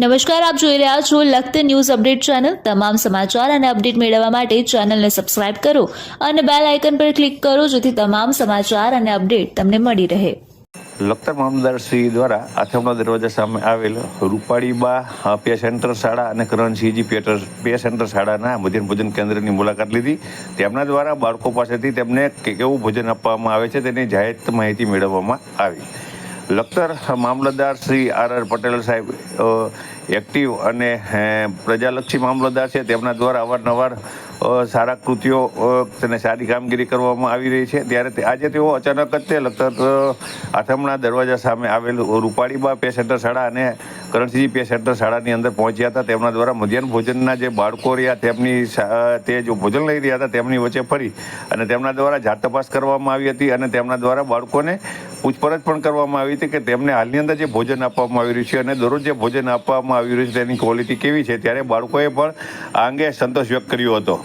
નમસ્કાર, આપ જોઈ રહ્યા છો લખત ન્યૂઝ અપડેટ ચેનલ. તમામ સમાચાર અને અપડેટ મેળવવા માટે ચેનલને સબસ્ક્રાઇબ કરો અને બેલ આઇકન પર ક્લિક કરો જેથી તમામ સમાચાર અને અપડેટ તમને મળી રહે. લખતર મામલતદાર શ્રી દ્વારા આથમના દરવાજા સામે આવેલ રૂપાળીબા પે સેન્ટર શાળા અને કરણસિંહજી પેટર પે સેન્ટર શાળાના મધ્યાહન ભોજન કેન્દ્રની મુલાકાત લીધી. તેમના દ્વારા બાળકો પાસેથી તેમને કેવું ભોજન આપવામાં આવે છે તેની જાહેર માહિતી મેળવવામાં આવી. લખતર મામલતદાર શ્રી આર આર પટેલ સાહેબ એક્ટિવ અને પ્રજાલક્ષી મામલતદાર છે. તેમના દ્વારા અવારનવાર સારા કૃત્યો અને સારી કામગીરી કરવામાં આવી રહી છે. ત્યારે આજે તેઓ અચાનક જ તે લખતર આથમણા દરવાજા સામે આવેલ રૂપાળીબા પે સેન્ટર શાળા અને કરણસિંહજી પે સેન્ટર શાળાની અંદર પહોંચ્યા હતા. તેમના દ્વારા મધ્યાહન ભોજનના જે બાળકો રહ્યા, તેમની તે જો ભોજન લઈ રહ્યા હતા, તેમની વચ્ચે ફરી અને તેમના દ્વારા જાત તપાસ કરવામાં આવી હતી અને તેમના દ્વારા બાળકોને પૂછપરછ પણ કરવામાં આવી હતી કે તેમને હાલની અંદર જે ભોજન આપવામાં આવી રહ્યું છે અને દરરોજ જે ભોજન આપવામાં આવી રહ્યું છે તેની ક્વોલિટી કેવી છે, ત્યારે બાળકોએ પણ આ અંગે સંતોષ વ્યક્ત કર્યો હતો.